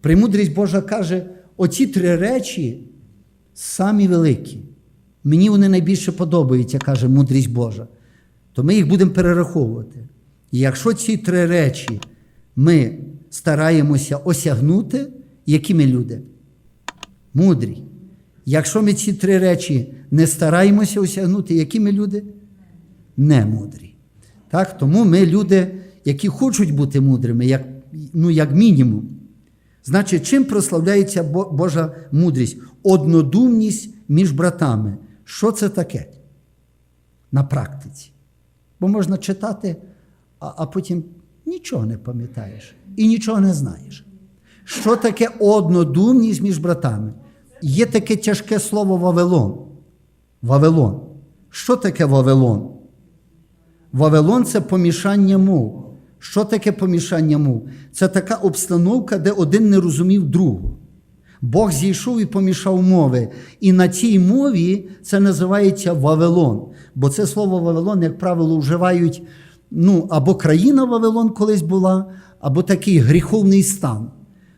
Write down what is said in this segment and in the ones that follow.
Премудрість Божа каже: оці три речі самі великі. Мені вони найбільше подобаються, каже мудрість Божа. То ми їх будемо перераховувати. І якщо ці три речі ми стараємося осягнути, які ми люди? Мудрі. Якщо ми ці три речі не стараємося осягнути, які ми люди? Не мудрі. Так? Тому ми люди, які хочуть бути мудрими, як, ну, як мінімум. Значить, чим прославляється Божа мудрість? Однодумність між братами. Що це таке? На практиці. Бо можна читати, а, а потім нічого не пам'ятаєш і нічого не знаєш. Що таке однодумність між братами? Є таке тяжке слово Вавилон. Вавилон. Що таке Вавилон? Вавилон це помішання мов. Що таке помішання мов? Це така обстановка, де один не розумів другого. Бог зійшов і помішав мови. І на цій мові це називається Вавилон. Бо це слово Вавилон, як правило, вживають ну, або країна Вавилон колись була, або такий гріховний стан.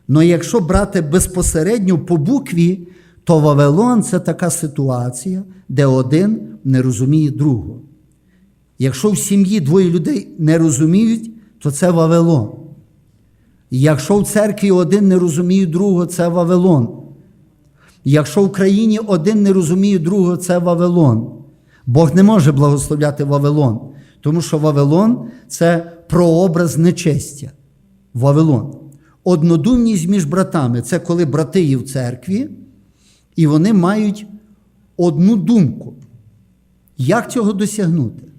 Но якщо брати безпосередньо по букві, то Вавилон це така ситуація, де один не розуміє другого. Якщо в сім'ї двоє людей не розуміють, то це Вавилон. Якщо в церкві один не розуміє другого, це Вавилон. Якщо в країні один не розуміє другого, це Вавилон. Бог не може благословляти Вавилон, тому що Вавилон це прообраз нечестя. Вавилон. Однодумність між братами це коли брати є в церкві, і вони мають одну думку. Як цього досягнути?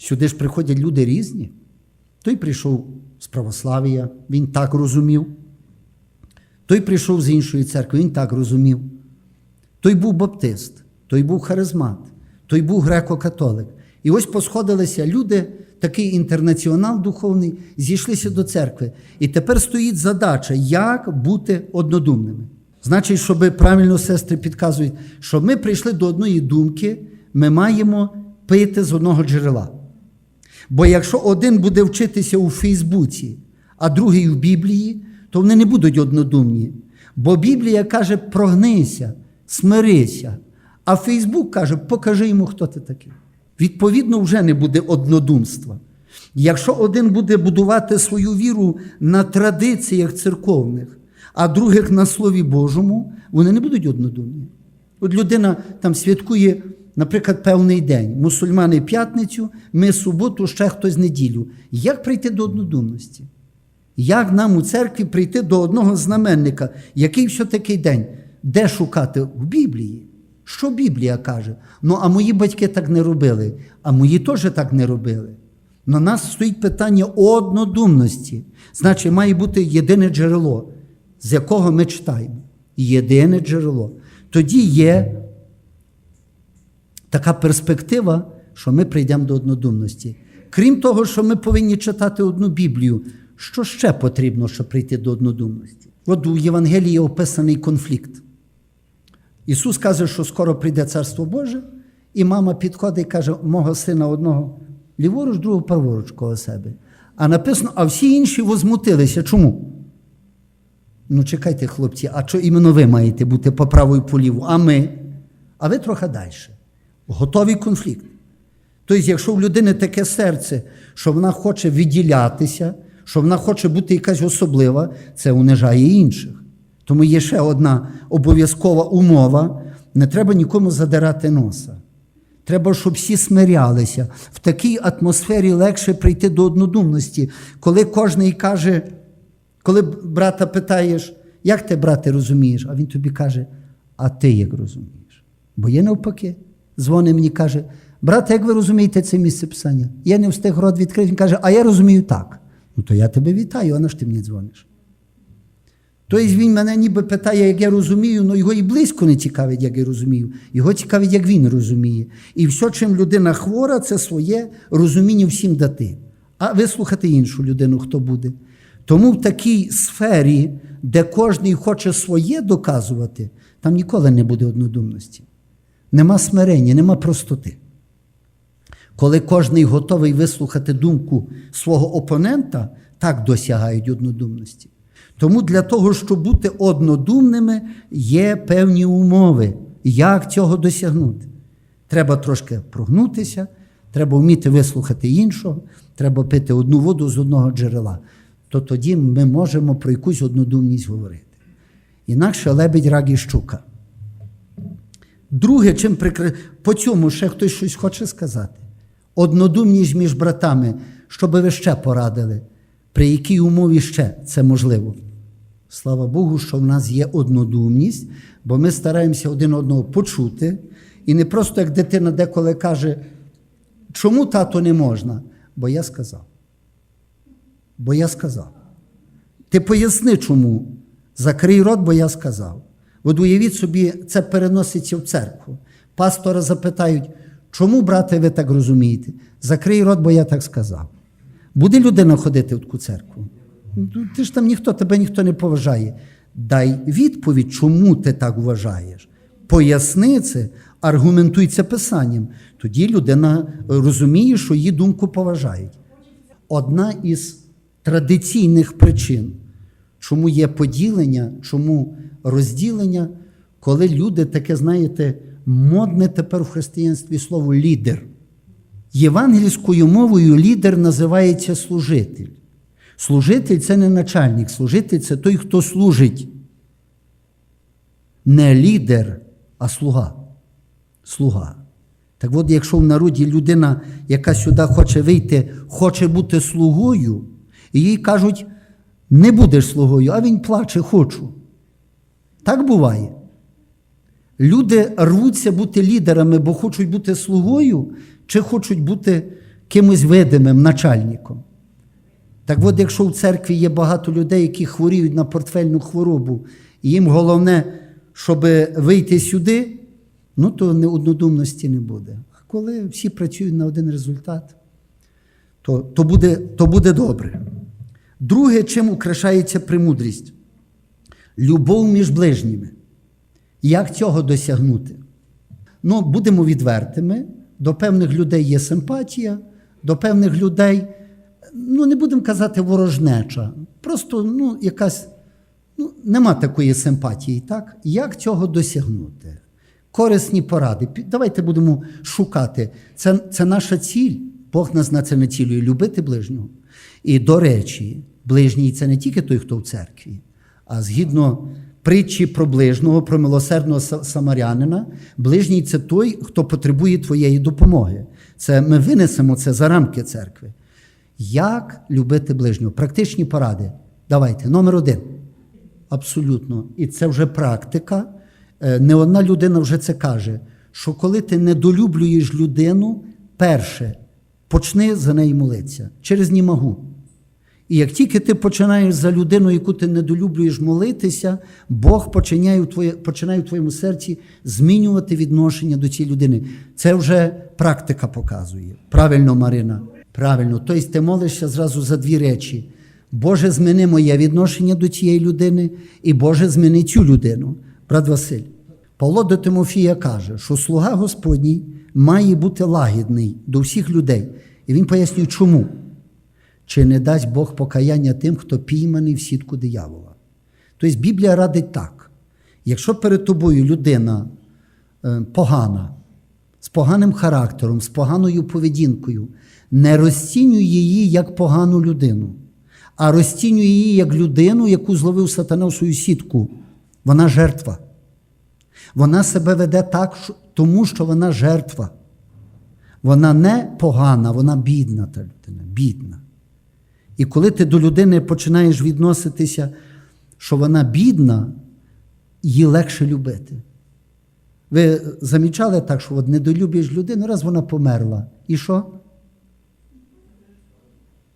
Сюди ж приходять люди різні. Той прийшов з православ'я, він так розумів. Той прийшов з іншої церкви, він так розумів. Той був баптист, той був харизмат, той був греко-католик. І ось посходилися люди, такий інтернаціонал духовний, зійшлися до церкви. І тепер стоїть задача, як бути однодумними. Значить, щоб правильно сестри підказують, щоб ми прийшли до одної думки, ми маємо пити з одного джерела. Бо якщо один буде вчитися у Фейсбуці, а другий в Біблії, то вони не будуть однодумні. Бо Біблія каже, прогнися, смирися. А Фейсбук каже, покажи йому, хто ти такий. Відповідно, вже не буде однодумства. Якщо один буде будувати свою віру на традиціях церковних, а других на Слові Божому, вони не будуть однодумні. От людина там святкує, наприклад, певний день. Мусульмани п'ятницю, ми суботу, ще хтось неділю. Як прийти до однодумності? Як нам у церкві прийти до одного знаменника? Який все такий день? Де шукати? В Біблії. Що Біблія каже? Ну, а мої батьки так не робили, а мої теж так не робили. На нас стоїть питання однодумності. Значить, має бути єдине джерело, з якого ми читаємо. Єдине джерело. Тоді є така перспектива, що ми прийдемо до однодумності. Крім того, що ми повинні читати одну Біблію, що ще потрібно, щоб прийти до однодумності? От у Євангелії описаний конфлікт. Ісус каже, що скоро прийде Царство Боже, і мама підходить і каже, мого сина одного ліворуч, другого праворуч коло себе. А написано, а всі інші возмутилися. Чому? Ну, чекайте, хлопці, а що іменно ви маєте бути по праву і по ліву? А ми? А ви трохи далі. Готовий конфлікт. Тобто, якщо в людини таке серце, що вона хоче відділятися, що вона хоче бути якась особлива, це унижає інших. Тому є ще одна обов'язкова умова: не треба нікому задирати носа. Треба, щоб всі смирялися. В такій атмосфері легше прийти до однодумності, коли кожен каже, коли брата питаєш, як ти, брате, розумієш? А він тобі каже, а ти як розумієш? Бо є навпаки. Дзвонить мені каже, брате, як ви розумієте це місце писання? Я не встиг рот відкрити. Він каже, а я розумію так. Ну то я тебе вітаю, а на ж ти мені дзвониш? Тобто він мене ніби питає, як я розумію, але його і близько не цікавить, як я розумію. Його цікавить, як він розуміє. І все, чим людина хвора, це своє розуміння всім дати. А вислухати іншу людину, хто буде. Тому в такій сфері, де кожен хоче своє доказувати, там ніколи не буде однодумності. Нема смирення, нема простоти. Коли кожен готовий вислухати думку свого опонента, так досягають однодумності. Тому для того, щоб бути однодумними, є певні умови. Як цього досягнути? Треба трошки прогнутися, треба вміти вислухати іншого, треба пити одну воду з одного джерела. То тоді ми можемо про якусь однодумність говорити. Інакше лебедь рак і щука. Друге, чим прикри... по цьому ще хтось щось хоче сказати. Однодумність між братами, щоб ви ще порадили, при якій умові ще це можливо. Слава Богу, що в нас є однодумність, бо ми стараємося один одного почути. І не просто як дитина деколи каже, чому тато не можна? Бо я сказав. Бо я сказав. Ти поясни чому. Закрий рот, бо я сказав. От уявіть собі, це переноситься в церкву. Пастора запитають, чому, брате, ви так розумієте? Закрий рот, бо я так сказав. Буде людина ходити в таку церкву? Ну, Ти ж там ніхто, тебе ніхто не поважає. Дай відповідь, чому ти так вважаєш. Поясни це, аргументуй це писанням. Тоді людина розуміє, що її думку поважають. Одна із традиційних причин, чому є поділення, чому розділення, коли люди таке, знаєте, модне тепер в християнстві слово лідер. Євангельською мовою лідер називається служитель. Служитель це не начальник, служитель це той, хто служить. Не лідер, а слуга. Слуга. Так от, якщо в народі людина, яка сюди хоче вийти, хоче бути слугою, і їй кажуть, не будеш слугою, а він плаче, хочу. Так буває. Люди рвуться бути лідерами, бо хочуть бути слугою, чи хочуть бути кимось видимим, начальником. Так от, якщо в церкві є багато людей, які хворіють на портфельну хворобу, і їм головне, щоб вийти сюди, ну то неоднодумності не буде. А коли всі працюють на один результат, то, то, буде, то буде добре. Друге, чим украшається премудрість? Любов між ближніми. Як цього досягнути? Ну, будемо відвертими. До певних людей є симпатія, до певних людей, ну, не будемо казати ворожнеча. Просто ну, якась ну, нема такої симпатії. так? Як цього досягнути? Корисні поради. Давайте будемо шукати. Це, це наша ціль. Бог нас на це націлює любити ближнього. І до речі, ближній це не тільки той, хто в церкві, а згідно притчі про ближнього, про милосердного самарянина, ближній це той, хто потребує твоєї допомоги. Це ми винесемо це за рамки церкви. Як любити ближнього? Практичні поради. Давайте, номер один. Абсолютно. І це вже практика. Е, Не одна людина вже це каже, що коли ти недолюблюєш людину, перше, почни за неї молитися через німагу. І як тільки ти починаєш за людину, яку ти недолюблюєш молитися, Бог починає в, твоє, починає в твоєму серці змінювати відношення до цієї людини. Це вже практика показує. Правильно, Марина? Правильно. Тобто ти молишся зразу за дві речі. Боже, зміни моє відношення до цієї людини, і Боже, зміни цю людину. Брат Василь, Павло до Тимофія каже, що слуга Господній має бути лагідний до всіх людей. І він пояснює, чому. Чи не дасть Бог покаяння тим, хто пійманий в сітку диявола? Тобто Біблія радить так: якщо перед тобою людина е, погана, з поганим характером, з поганою поведінкою, не розцінюй її як погану людину, а розцінюй її як людину, яку зловив сатана в свою сітку. Вона жертва. Вона себе веде так, тому що вона жертва. Вона не погана, вона бідна та людина, бідна. І коли ти до людини починаєш відноситися, що вона бідна, її легше любити. Ви замічали так, що от недолюбиш людину, раз вона померла. І що?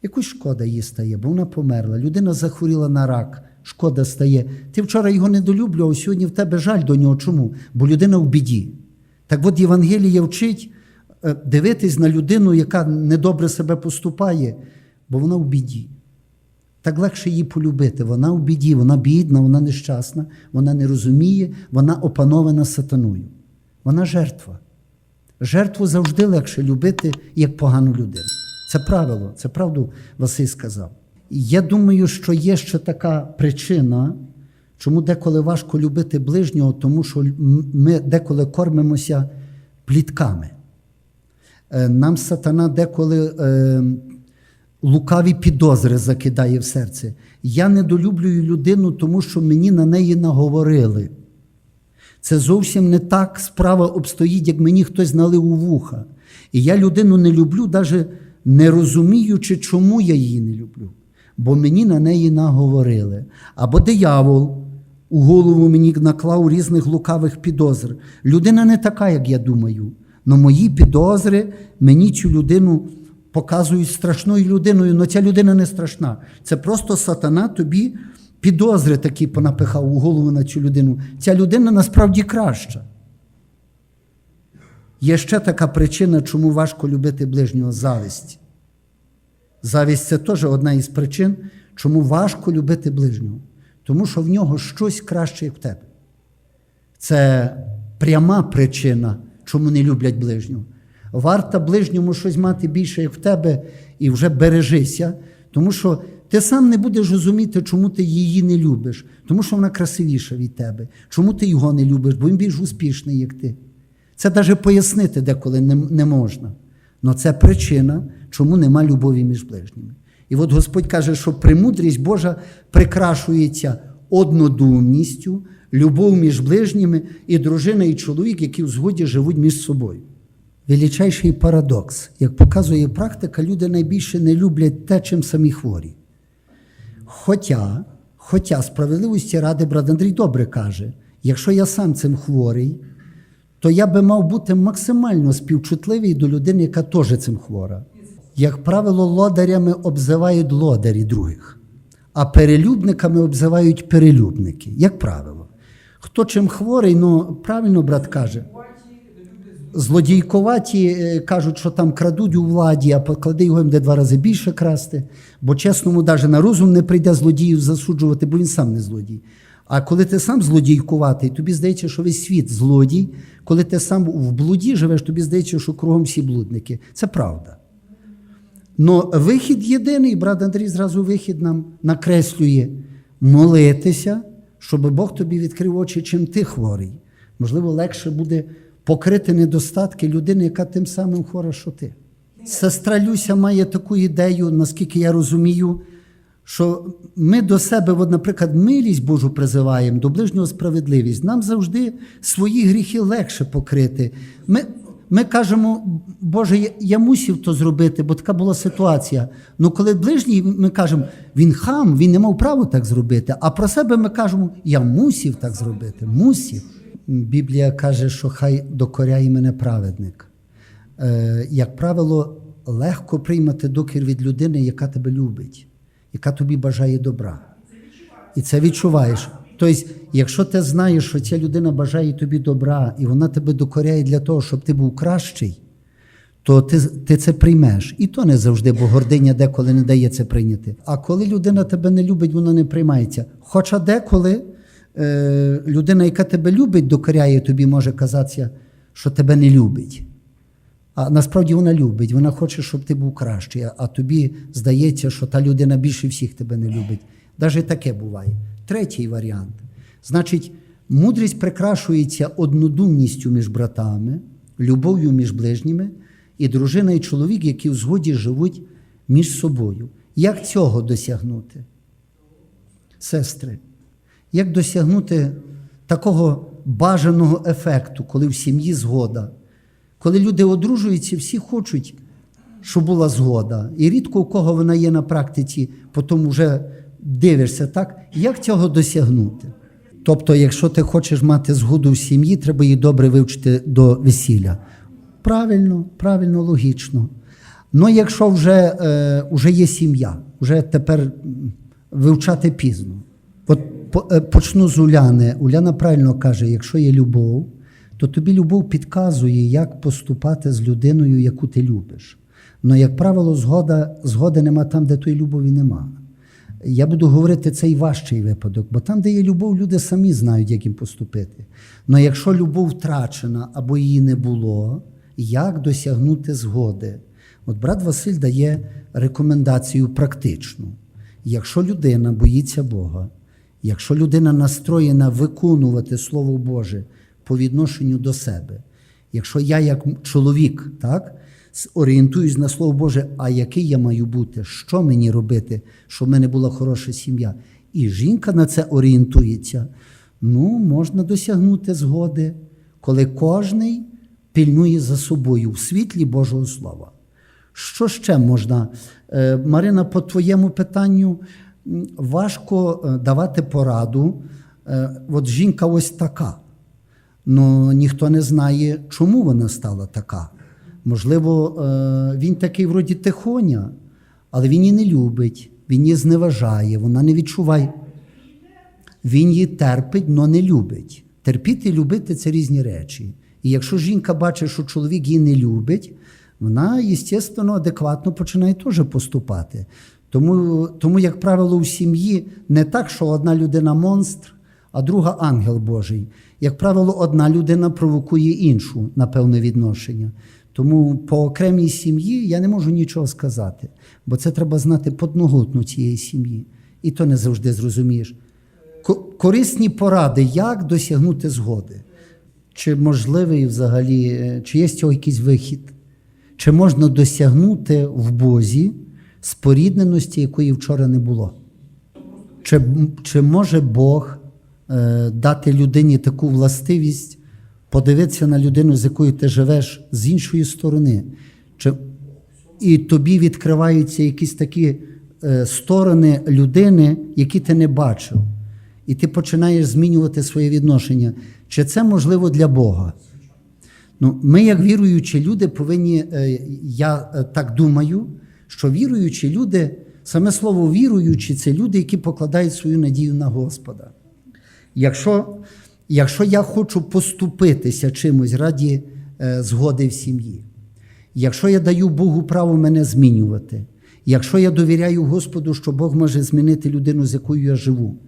Якусь шкода їй стає, бо вона померла. Людина захворіла на рак, шкода стає. Ти вчора його недолюблював, сьогодні в тебе жаль до нього. Чому? Бо людина в біді. Так от Євангеліє вчить е, дивитись на людину, яка недобре себе поступає, бо вона в біді. Так легше її полюбити. Вона в біді, вона бідна, вона нещасна, вона не розуміє, вона опанована сатаною. Вона жертва. Жертву завжди легше любити, як погану людину. Це правило, це правду Василь сказав. Я думаю, що є ще така причина, чому деколи важко любити ближнього, тому що ми деколи кормимося плітками. Е, Нам сатана деколи е, лукаві підозри закидає в серце. Я недолюблюю людину, тому що мені на неї наговорили. Це зовсім не так справа обстоїть, як мені хтось налив у вуха. І я людину не люблю, навіть не розуміючи, чому я її не люблю. Бо мені на неї наговорили. Або диявол у голову мені наклав різних лукавих підозр. Людина не така, як я думаю. Но мої підозри мені цю людину показують страшною людиною, але ця людина не страшна. Це просто сатана тобі підозри такі понапихав у голову на цю людину. Ця людина насправді краща. Є ще така причина, чому важко любити ближнього зависть. Завість це теж одна із причин, чому важко любити ближнього. Тому що в нього щось краще, як в тебе. Це пряма причина, чому не люблять ближнього. Варто ближньому щось мати більше, як в тебе, і вже бережися, тому що ти сам не будеш розуміти, чому ти її не любиш, тому що вона красивіша від тебе. Чому ти його не любиш, бо він більш успішний, як ти. Це навіть пояснити деколи не, не можна. Але це причина, чому нема любові між ближніми. І от Господь каже, що премудрість Божа прикрашується однодумністю, любов між ближніми і дружина і чоловік, які в згоді живуть між собою. Величайший парадокс. Як показує практика, люди найбільше не люблять те, чим самі хворі. Хоча, хоча справедливості ради брат Андрій добре каже, якщо я сам цим хворий, то я би мав бути максимально співчутливий до людини, яка теж цим хвора. Як правило, лодарями обзивають лодарі других, а перелюбниками обзивають перелюбники, як правило. Хто чим хворий, ну правильно брат каже. Злодійковаті е, кажуть, що там крадуть у владі, а поклади його їм де два рази більше красти. Бо чесному навіть на розум не прийде злодіїв засуджувати, бо він сам не злодій. А коли ти сам злодійкуватий, тобі здається, що весь світ злодій. Коли ти сам в блуді живеш, тобі здається, що кругом всі блудники. Це правда. Но вихід єдиний, брат Андрій зразу вихід нам накреслює молитися, щоб Бог тобі відкрив очі, чим ти хворий. Можливо, легше буде покрити недостатки людини, яка тим самим хвора, що ти. Сестра Люся має таку ідею, наскільки я розумію, що ми до себе, от, наприклад, милість Божу призиваємо, до ближнього справедливість. Нам завжди свої гріхи легше покрити. Ми, ми кажемо, Боже, я, я мусив то зробити, бо така була ситуація. Ну коли ближній, ми кажемо, він хам, він не мав права так зробити. А про себе ми кажемо, я мусив так зробити, мусив. Біблія каже, що хай докоряє мене праведник. Е, як правило, легко приймати докір від людини, яка тебе любить, яка тобі бажає добра. І це відчуваєш. Тобто, якщо ти знаєш, що ця людина бажає тобі добра, і вона тебе докоряє для того, щоб ти був кращий, то ти, ти це приймеш. І то не завжди, бо гординя деколи не дає це прийняти. А коли людина тебе не любить, вона не приймається. Хоча деколи людина, яка тебе любить, докоряє тобі, може казатися, що тебе не любить. А насправді вона любить, вона хоче, щоб ти був кращий, а- а тобі здається, що та людина більше всіх тебе не любить. Навіть таке буває. Третій варіант. Значить, мудрість прикрашується однодумністю між братами, любов'ю між ближніми, і дружина і чоловік, які в згоді живуть між собою. Як цього досягнути? Сестри, як досягнути такого бажаного ефекту, коли в сім'ї згода? Коли люди одружуються, всі хочуть, щоб була згода. І рідко у кого вона є на практиці, потім вже дивишся, так? Як цього досягнути? Тобто, якщо ти хочеш мати згоду в сім'ї, треба її добре вивчити до весілля. Правильно, правильно, логічно. Ну, якщо вже, е, вже є сім'я, вже тепер вивчати пізно. Е, почну з Уляни. Уляна правильно каже: якщо є любов, то тобі любов підказує, як поступати з людиною, яку ти любиш. Ну, як правило, згода, згоди нема там, де тої любові нема. Я буду говорити цей важчий випадок, бо там, де є любов, люди самі знають, як їм поступити. Але якщо любов втрачена або її не було, як досягнути згоди? От брат Василь дає рекомендацію практичну. Якщо людина боїться Бога, якщо людина настроєна виконувати Слово Боже по відношенню до себе, якщо я як чоловік так, орієнтуюсь на Слово Боже, а який я маю бути, що мені робити, щоб в мене була хороша сім'я, і жінка на це орієнтується, ну, можна досягнути згоди, коли кожний пільнує за собою в світлі Божого Слова. Що ще можна? Е, Марина, по твоєму питанню важко е, давати пораду. Е, От жінка ось така. Ну ніхто не знає, чому вона стала така. Можливо, е, він такий вроді тихоня, але він її не любить, він її зневажає, вона не відчуває. Він її терпить, але не любить. Терпіти і любити це різні речі. І якщо жінка бачить, що чоловік її не любить, вона, звісно, адекватно починає теж поступати. Тому, тому, як правило, у сім'ї не так, що одна людина монстр, а друга ангел Божий. Як правило, одна людина провокує іншу на певне відношення. Тому по окремій сім'ї я не можу нічого сказати, бо це треба знати подноготну цієї сім'ї. І то не завжди зрозумієш. Корисні поради, як досягнути згоди. Чи можливий взагалі, е, чи є з цього якийсь вихід? Чи можна досягнути в Бозі спорідненості, якої вчора не було? Чи, чи може Бог е, дати людині таку властивість, подивитися на людину, з якою ти живеш, з іншої сторони? Чи, і тобі відкриваються якісь такі е, сторони людини, які ти не бачив, і ти починаєш змінювати своє відношення. Чи це можливо для Бога? Ну, ми, як віруючі люди, повинні, е, я е, так думаю, що віруючі люди, саме слово віруючі це люди, які покладають свою надію на Господа. Якщо, якщо я хочу поступитися чимось раді е, згоди в сім'ї, якщо я даю Богу право мене змінювати, якщо я довіряю Господу, що Бог може змінити людину, з якою я живу,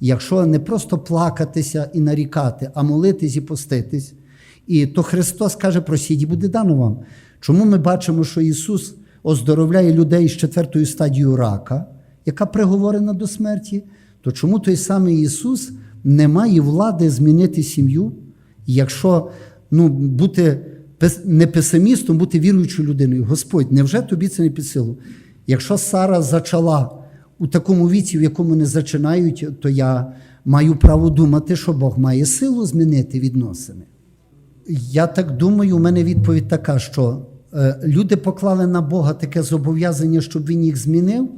якщо не просто плакатися і нарікати, а молитись і поститись, і то Христос каже, просіть і буде дано вам. Чому ми бачимо, що Ісус оздоровляє людей з четвертою стадією рака, яка приговорена до смерті, то чому той самий Ісус не має влади змінити сім'ю, якщо ну, бути не песимістом, бути віруючою людиною? Господь, невже тобі це не під силу? Якщо Сара зачала у такому віці, в якому не зачинають, то я маю право думати, що Бог має силу змінити відносини. Я так думаю, у мене відповідь така, що люди поклали на Бога таке зобов'язання, щоб він їх змінив.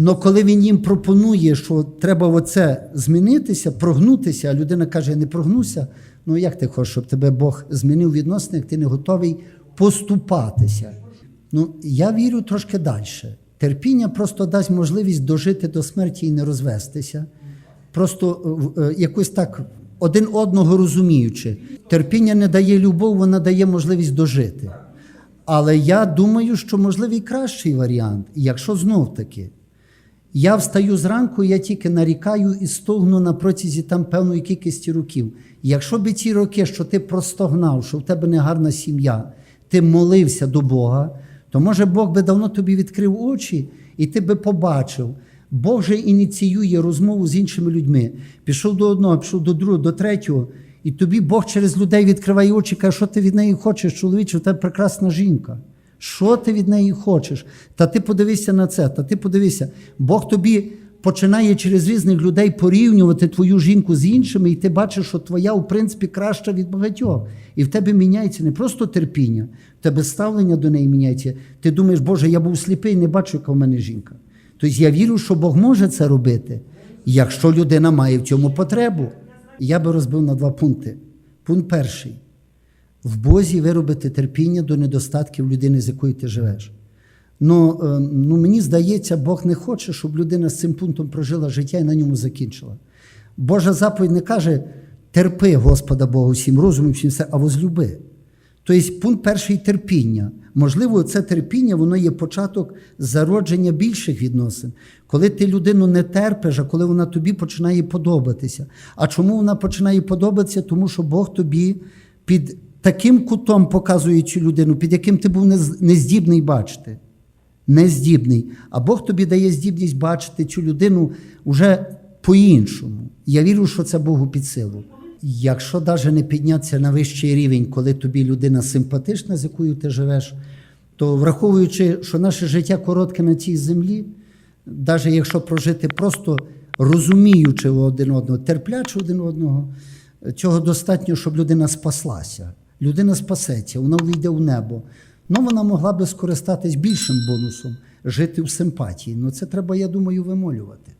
Але коли він їм пропонує, що треба оце змінитися, прогнутися, а людина каже, я не прогнуся, ну як ти хочеш, щоб тебе Бог змінив відносини, як ти не готовий поступатися? Ну, я вірю трошки далі. Терпіння просто дасть можливість дожити до смерті і не розвестися. Просто е, е, якось так один одного розуміючи. Терпіння не дає любов, вона дає можливість дожити. Але я думаю, що можливий кращий варіант, якщо знов таки. Я встаю зранку, я тільки нарікаю і стогну на протязі там певної кількості років. Якщо би ці роки, що ти простогнав, що в тебе не гарна сім'я, ти молився до Бога, то може Бог би давно тобі відкрив очі, і ти би побачив. Бог же ініціює розмову з іншими людьми. Пішов до одного, пішов до другого, до третього. І тобі Бог через людей відкриває очі, каже, що ти від неї хочеш, чоловіче, у тебе прекрасна жінка. Що ти від неї хочеш? Та ти подивися на це, та ти подивися. Бог тобі починає через різних людей порівнювати твою жінку з іншими, і ти бачиш, що твоя, в принципі, краща від багатьох. І в тебе міняється не просто терпіння, в тебе ставлення до неї міняється. Ти думаєш, Боже, я був сліпий, не бачу, яка в мене жінка. Тобто я вірю, що Бог може це робити, якщо людина має в цьому потребу. Я би розбив на два пункти. Пункт перший. В Бозі виробити терпіння до недостатків людини, з якою ти живеш. Ну, е, ну, мені здається, Бог не хоче, щоб людина з цим пунктом прожила життя і на ньому закінчила. Божа заповідь не каже терпи Господа Бога всім розумом, всім все, а возлюби. Тобто, пункт перший терпіння. Можливо, це терпіння, воно є початок зародження більших відносин. Коли ти людину не терпиш, а коли вона тобі починає подобатися. А чому вона починає подобатися? Тому що Бог тобі під таким кутом показує цю людину, під яким ти був нездібний бачити. не здібний. А Бог тобі дає здібність бачити цю людину вже по-іншому. Я вірю, що це Богу під силу. Якщо навіть не піднятися на вищий рівень, коли тобі людина симпатична, з якою ти живеш, то враховуючи, що наше життя коротке на цій землі, навіть якщо прожити просто розуміючи один одного, терплячи один одного, цього достатньо, щоб людина спаслася. Людина спасеться, вона увійде в небо. Ну, вона могла би скористатись більшим бонусом, жити в симпатії. Ну, це треба, я думаю, вимолювати.